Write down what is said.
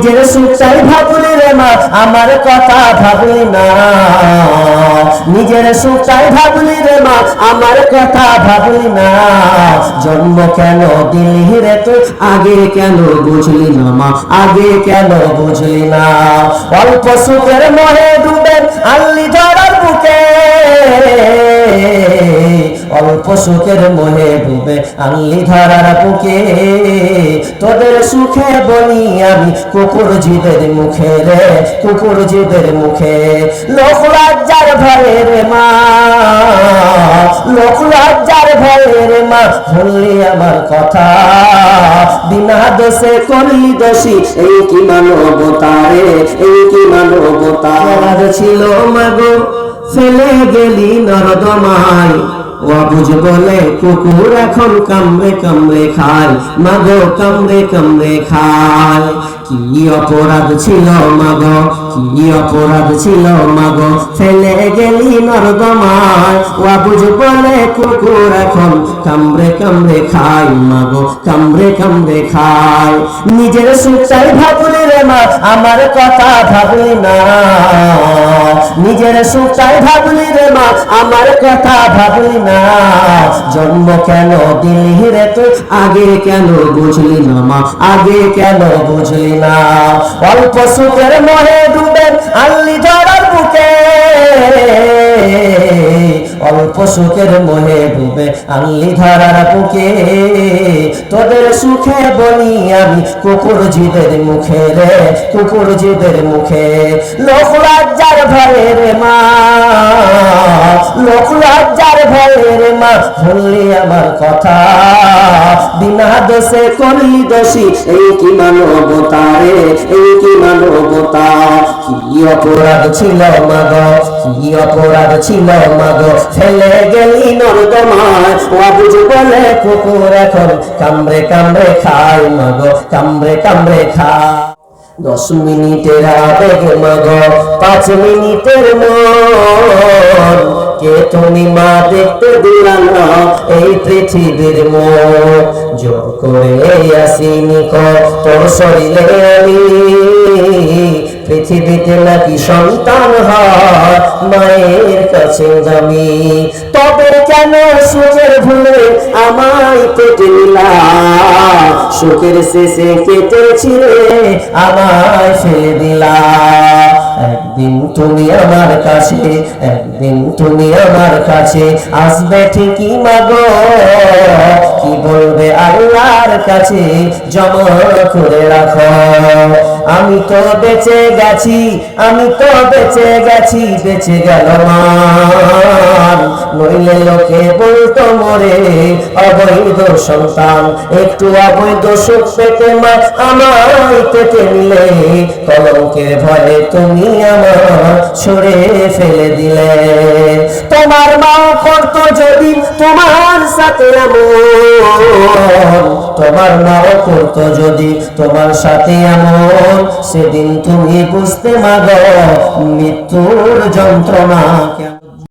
নিজের সুখটাই ভাবলি রে মা, আমার কথা ভাবলি না। নিজের সুখটাই ভাবলি রে মা, আমার কথা ভাবলি না। জন্ম কেন দিলি রে তুই, আগে কেন বুঝলি না মা, আগে কেন বুঝলি না। অল্প সুখের মহে ডুবে আল্লি ধরার বুকে সুখের মোহে ডুবে আনলি ধরার বুকে। তোদের সুখে বলি আমি কুকুর জিদের মুখে রে, কুকুর জিদের মুখে। লোক লজ্জার ভয়ে রে মা, লোক লজ্জার ভয়ে রে মা ভুললি আমার কথা। বিনা দোষে করলি দোষী, এই কি মানবতা রে, এই কি মানবতা? ছিল মাগো ফেলে গেলি নরদমায় অবুঝ বলে কুকুর এখন কামড়ে কামড়ে খায় মাগো কামড়ে কামড়ে খায়। কি অপরাধ ছিল মাগো? কি অপরাধ ছিল মাগো? ফেলে গেলি নর্দমায়। অবুঝ বলে, কুকুর এখন কামড়ে কামড়ে খায় মাগো, কামড়ে কামড়ে খায়। নিজের সুখটাই ভাবলি রে মা, আমার কথা ভাবলি না। নিজের সুখটাই ভাবলি রে মা, আমার কথা ভাবলি না। জন্ম কেন দিলি রে তুই? আগে কেন বুঝলি না মা? আগে কেন বুঝলি না। অল্প সুখের মহে ডুবে আল্লি ধরার বুকে। অল্প সুখের মোহে ডুবে আনলি ধরার বুকে। তোদের সুখে বলি আমি কুকুর জিদের মুখে রে, কুকুর জিদের মুখে। লোক লজ্জার ভয়ে রে মা। লোক লজ্জার ভয়ে রে মা ভুললি আমার কথা। বিনা দোষে করলি দোষী, এই কি মানবতা রে? এই কি মানবতা? কি অপরাধ ছিল মাগ? কি অপরাধ ছিল মাগ? ফেলে গেলি নর্দমায়। অবুঝ বলে কুকুর এখন কামড়ে কামড়ে খায় মাগ, কামড়ে কামড়ে খায়। দশ মিনিটের আবেগ মাগ, পাঁচ মিনিটের মন। কে তুমি মা দেখতে দিলাম না এই পৃথিবীর মন। জোর করে আসিনি তোর শরীরে আমি। পৃথিবীতে নাকি সন্তান হয়, মায়ের কাছে দামি তবে কেন সুখের ভুলে আমায় কেটে নিলা? সুখের শেষে কেটেছিলে, আমায় ফেলে দিলা। একদিন তুমি আমার কাছে, একদিন তুমি আমার কাছে আসবে ঠিকই, মাগো। কি বলবে আল্লাহর কাছে জমা করে রাখো। আমি তো বেঁচে গেছি, আমি তো বেঁচে গেছি, বেঁচে গেল নইলে লোকে বলতো, মরে অবৈধ সন্তান, একটু অবৈধ সুখ পেতে মা আমায় পেতে নিলে। কলঙ্কের ভয়ে তুমি আমার ছড়ে ফেলে দিলে। তোমার মা করতো যদি তোমার সাথে তোমার নাও করতো যদি তোমার সাথে এমন সেদিন তুমি বুঝতে মাগ মৃত্যুর যন্ত্রণা